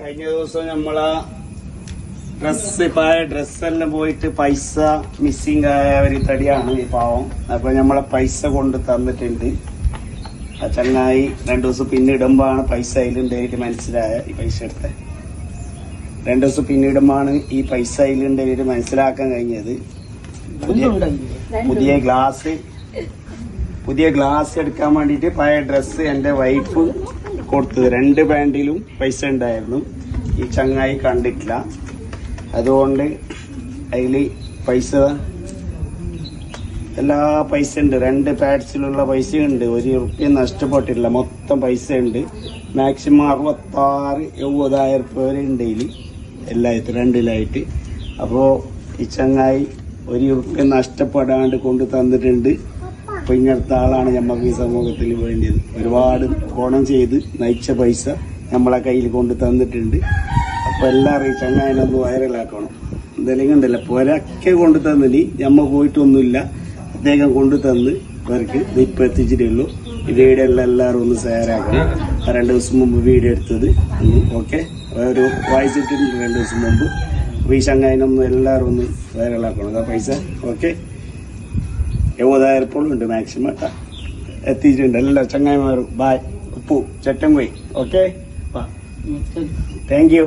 കഴിഞ്ഞ ദിവസം നമ്മളാ ഡ്രസ് പഴയ ഡ്രസ്സെല്ലാം പോയിട്ട് പൈസ മിസ്സിങ് ആയ ഒരു തടിയാണ് ഈ പാവം. അപ്പൊ നമ്മളെ പൈസ കൊണ്ട് തന്നിട്ടുണ്ട്. ആ ചങ്ങായി രണ്ടു ദിവസം പിന്നിടുമ്പോഴാണ് പൈസ അതിലുണ്ടായിട്ട് മനസ്സിലായ ഈ പൈസ എടുത്ത. രണ്ടു ദിവസം പിന്നിടുമ്പോഴാണ് ഈ പൈസ അതിലുണ്ടായിട്ട് മനസ്സിലാക്കാൻ കഴിഞ്ഞത്. പുതിയ പുതിയ ഗ്ലാസ്. പുതിയ ഗ്ലാസ് എടുക്കാൻ വേണ്ടിയിട്ട് പഴയ ഡ്രസ്സ് എന്റെ വൈഫ് കൊടുത്തത്. രണ്ട് ബാൻഡിലും പൈസ ഉണ്ടായിരുന്നു. ഈ ചങ്ങായി കണ്ടിട്ടില്ല. അതുകൊണ്ട് അതിൽ പൈസ എല്ലാ പൈസ ഉണ്ട്. രണ്ട് പാഡ്സിലുള്ള പൈസ ഉണ്ട്. ഒരു റുപ്യ നഷ്ടപ്പെട്ടില്ല മൊത്തം പൈസ ഉണ്ട്. മാക്സിമം അറുപത്താറ് എഴുപതായിരം രൂപ വരെ ഉണ്ട് ഇതിൽ എല്ലായിട്ട് രണ്ടിലായിട്ട്. അപ്പോൾ ഈ ചങ്ങായി ഒരു റുപ്യ നഷ്ടപ്പെടാണ്ട് കൊണ്ട് തന്നിട്ടുണ്ട്. അപ്പൊ ഇങ്ങനത്തെ ആളാണ് നമുക്ക് ഈ സമൂഹത്തിൽ വേണ്ടിയത്. ഒരുപാട് ഗുണം ചെയ്ത് നയിച്ച പൈസ നമ്മളെ കയ്യിൽ കൊണ്ട് തന്നിട്ടുണ്ട്. അപ്പൊ എല്ലാവരും ചങ്ങായനൊന്ന് വൈറലാക്കണം. എന്തെങ്കിലും ഉണ്ടല്ലോ പൊരക്കെ കൊണ്ട് തന്നിനി ഞമ്മ പോയിട്ടൊന്നുമില്ല. അദ്ദേഹം കൊണ്ട് തന്ന് ഇവർക്ക് ഇപ്പൊ എത്തിച്ചിട്ടേ ഉള്ളൂ. ഈ വീഡിയോ എല്ലാം എല്ലാവരും ഒന്ന് ഷെയറാക്കണം രണ്ട് ദിവസം മുമ്പ് വീഡിയോ എടുത്തത്. ഓക്കെ ഒരു വായിച്ചിട്ടുണ്ട് രണ്ട് ദിവസം മുമ്പ്. അപ്പൊ ഈ ചങ്ങായനൊന്ന് എല്ലാവരും ഒന്ന് വൈറലാക്കണം. അതാ പൈസ ഓക്കെ എഴുപതായിരം ഉണ്ട് മാക്സിമം എത്തിയിട്ടുണ്ട്. എല്ലാ ചങ്ങായിമാരും ബായ് ഉപ്പു ചട്ടം പോയി ഓക്കെ താങ്ക് യു